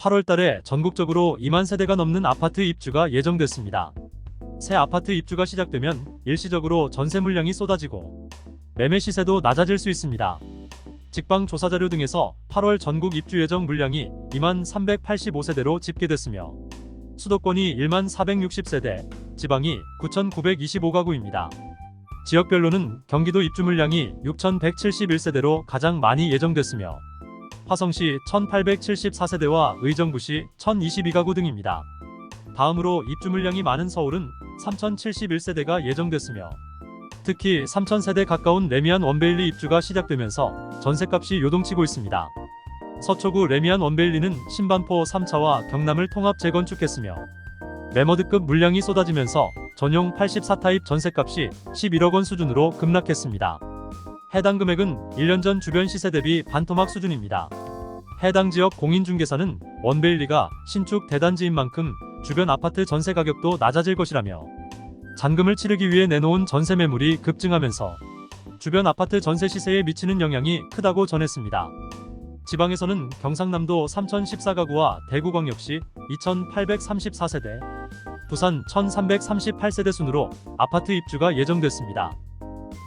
8월 달에 전국적으로 2만 세대가 넘는 아파트 입주가 예정됐습니다. 새 아파트 입주가 시작되면 일시적으로 전세 물량이 쏟아지고 매매 시세도 낮아질 수 있습니다. 직방 조사 자료 등에서 8월 전국 입주 예정 물량이 2만 385세대로 집계됐으며 수도권이 1만 460세대, 지방이 9,925가구입니다. 지역별로는 경기도 입주 물량이 6,171세대로 가장 많이 예정됐으며 화성시 1,874세대와 의정부시 1,022가구 등입니다. 다음으로 입주 물량이 많은 서울은 3,071세대가 예정됐으며 특히 3,000세대 가까운 레미안 원베일리 입주가 시작되면서 전셋값이 요동치고 있습니다. 서초구 레미안 원베일리는 신반포 3차와 경남을 통합 재건축했으며 메머드급 물량이 쏟아지면서 전용 84타입 전셋값이 11억 원 수준으로 급락했습니다. 해당 금액은 1년 전 주변 시세 대비 반토막 수준입니다. 해당 지역 공인중개사는 원베일리가 신축 대단지인 만큼 주변 아파트 전세 가격도 낮아질 것이라며 잔금을 치르기 위해 내놓은 전세 매물이 급증하면서 주변 아파트 전세 시세에 미치는 영향이 크다고 전했습니다. 지방에서는 경상남도 3014가구와 대구광역시 2834세대, 부산 1338세대 순으로 아파트 입주가 예정됐습니다.